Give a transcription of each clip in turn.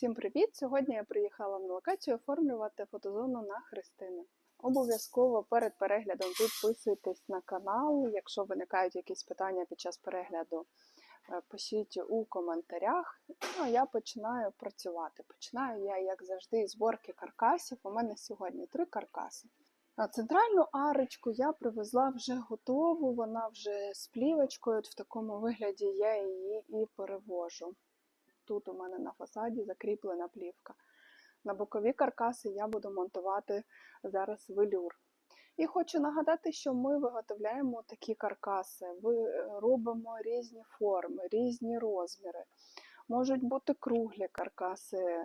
Всім привіт! Сьогодні я приїхала на локацію оформлювати фотозону на Христини. Обов'язково перед переглядом підписуйтесь на канал. Якщо виникають якісь питання під час перегляду, е, пишіть у коментарях. Ну, а я починаю працювати. Починаю я, як завжди, з зборки каркасів. У мене сьогодні три каркаси. Центральну арочку я привезла вже готову, вона вже з плівочкою. От в такому вигляді я її і перевожу. Тут у мене на фасаді закріплена плівка. На бокові каркаси я буду монтувати зараз велюр. І хочу нагадати, що ми виготовляємо такі каркаси, ви- робимо різні форми, різні розміри. Можуть бути круглі каркаси,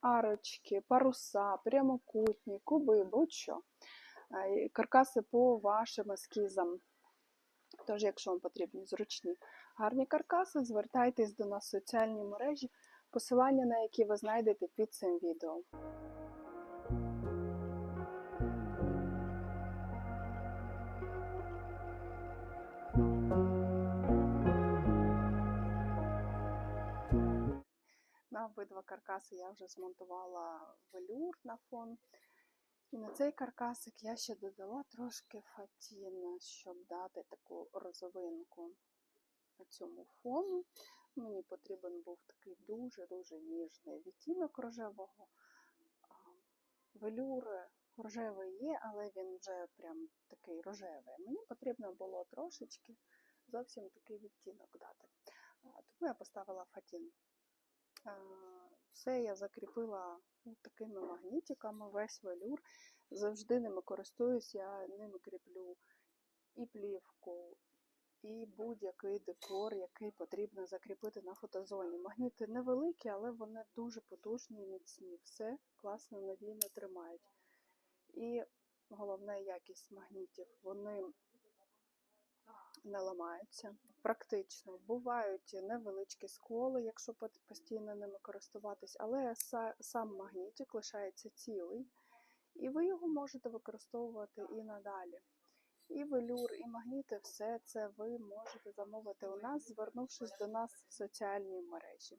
арочки, паруса, прямокутні, куби, будь-що. Каркаси по вашим ескізам. Тож, якщо вам потрібні зручні гарні каркаси, звертайтесь до нас в соціальні мережі, посилання на які ви знайдете під цим відео. На обидва каркаси я вже змонтувала велюр на фон. І на цей каркасик я ще додала трошки фатін, щоб дати таку розовинку цьому фону. Мені потрібен був такий дуже-дуже ніжний відтінок рожевого. Велюр рожевий є, але він вже прям такий рожевий. Мені потрібно було трошечки зовсім такий відтінок дати. Тому я поставила фатін. Все я закріпила такими магнітиками, весь велюр. Завжди ними користуюсь, я ними кріплю і плівку, і будь-який декор, який потрібно закріпити на фотозоні. Магніти невеликі, але вони дуже потужні і міцні. Все класно, надійно тримають. І головна якість магнітів. Вони не ламаються. Практично бувають невеличкі сколи, якщо постійно ними користуватись, але сам магнітик лишається цілий, і ви його можете використовувати і надалі. І велюр, і магніти, все це ви можете замовити у нас, звернувшись до нас в соціальні мережі.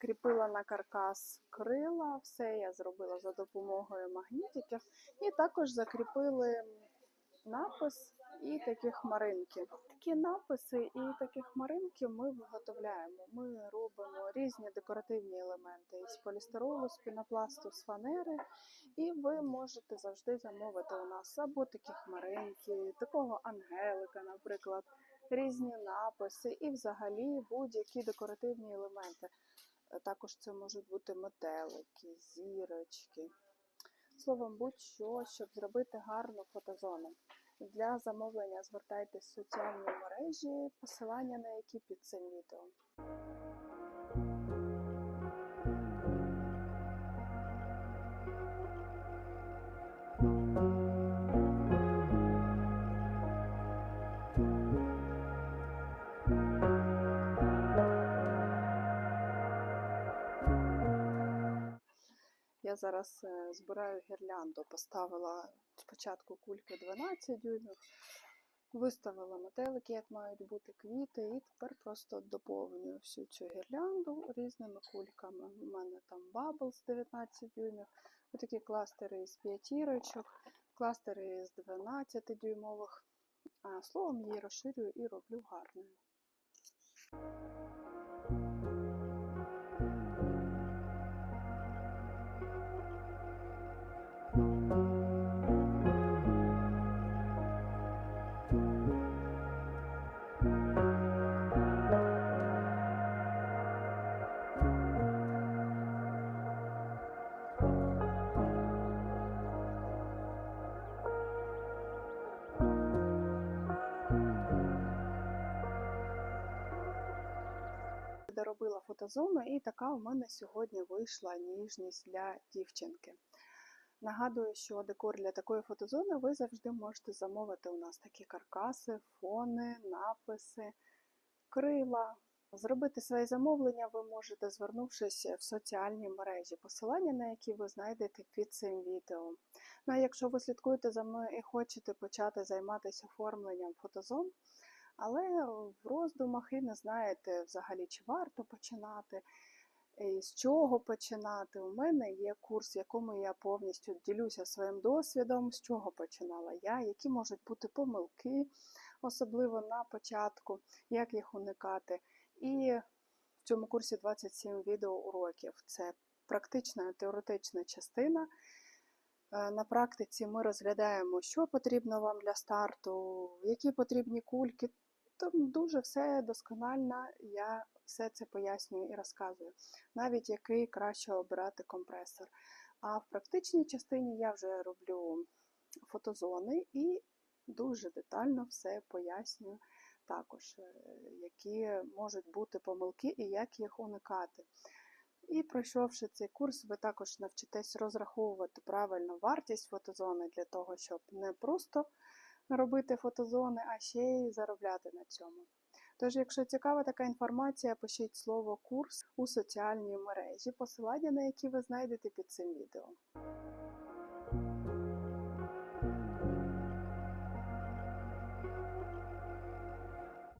Закріпила на каркас крила, все я зробила за допомогою магнітиків. І також закріпили напис і такі хмаринки. Такі написи і такі хмаринки ми виготовляємо. Ми робимо різні декоративні елементи із полістиролу, з пінопласту, з фанери. І ви можете завжди замовити у нас або такі хмаринки, такого ангелика, наприклад, різні написи і взагалі будь-які декоративні елементи. Також це можуть бути метелики, зірочки. Словом, будь-що, щоб зробити гарну фотозону. Для замовлення звертайтесь в соціальні мережі, посилання на які під цим відео. Зараз е, збираю гірлянду, поставила спочатку кульки 12 дюймів, виставила метелики, як мають бути квіти, і тепер просто доповнюю всю цю гірлянду різними кульками. У мене там Bubbles 19 дюймів, отакі кластери із п'ятірочок, кластери з 12 дюймових. А словом, її розширюю і роблю гарною. Фотозону, і така у мене сьогодні вийшла ніжність для дівчинки. Нагадую, що декор для такої фотозони ви завжди можете замовити у нас такі каркаси, фони, написи, крила. Зробити своє замовлення ви можете, звернувшись в соціальні мережі, посилання на які ви знайдете під цим відео. Ну а якщо ви слідкуєте за мною і хочете почати займатися оформленням фотозон, але в роздумах і не знаєте взагалі, чи варто починати, з чого починати. У мене є курс, в якому я повністю ділюся своїм досвідом, з чого починала я, які можуть бути помилки, особливо на початку, як їх уникати. І в цьому курсі 27 відеоуроків. Це практична теоретична частина. Е, На практиці ми розглядаємо, що потрібно вам для старту, які потрібні кульки. Там дуже все досконально, я все це пояснюю і розказую, навіть який краще обирати компресор. А в практичній частині я вже роблю фотозони і дуже детально все пояснюю також, е, які можуть бути помилки і як їх уникати. І пройшовши цей курс, ви також навчитесь розраховувати правильно вартість фотозони для того, щоб не просто робити фотозони, а ще й заробляти на цьому. Тож, якщо цікава така інформація, пишіть слово курс у соціальній мережі, посилання на які ви знайдете під цим відео.